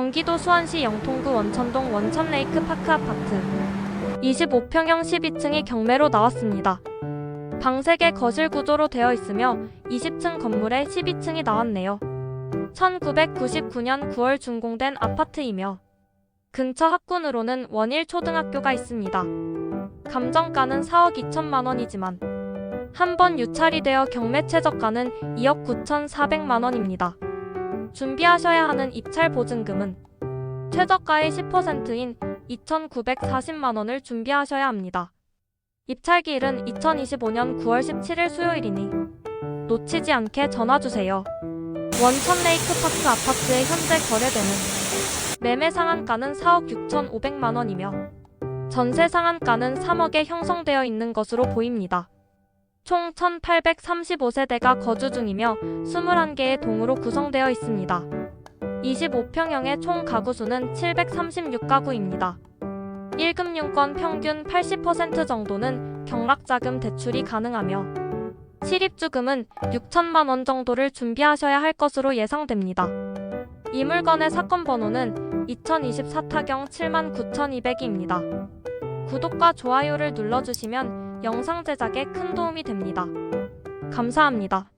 경기도 수원시 영통구 원천동 원천레이크 파크 아파트 25평형 12층이 경매로 나왔습니다. 방 3개 거실 구조로 되어 있으며 20층 건물에 12층이 나왔네요. 1999년 9월 준공된 아파트이며 근처 학군으로는 원일 초등학교가 있습니다. 감정가는 4억 2천만 원이지만 한 번 유찰이 되어 경매 최저가는 2억 9천 4백만 원입니다. 준비하셔야 하는 입찰 보증금은 최저가의 10%인 2,940만 원을 준비하셔야 합니다. 입찰기일은 2025년 9월 17일 수요일이니 놓치지 않게 전화주세요. 원천 레이크 파크 아파트의 현재 거래되는 매매 상한가는 4억 6,500만 원이며 전세 상한가는 3억에 형성되어 있는 것으로 보입니다. 총 1,835세대가 거주 중이며 21개의 동으로 구성되어 있습니다. 25평형의 총 가구 수는 736가구입니다. 1금융권 평균 80% 정도는 경락자금 대출이 가능하며 실입주금은 6천만 원 정도를 준비하셔야 할 것으로 예상됩니다. 이 물건의 사건 번호는 2024 타경 79,200입니다. 구독과 좋아요를 눌러주시면 영상 제작에 큰 도움이 됩니다. 감사합니다.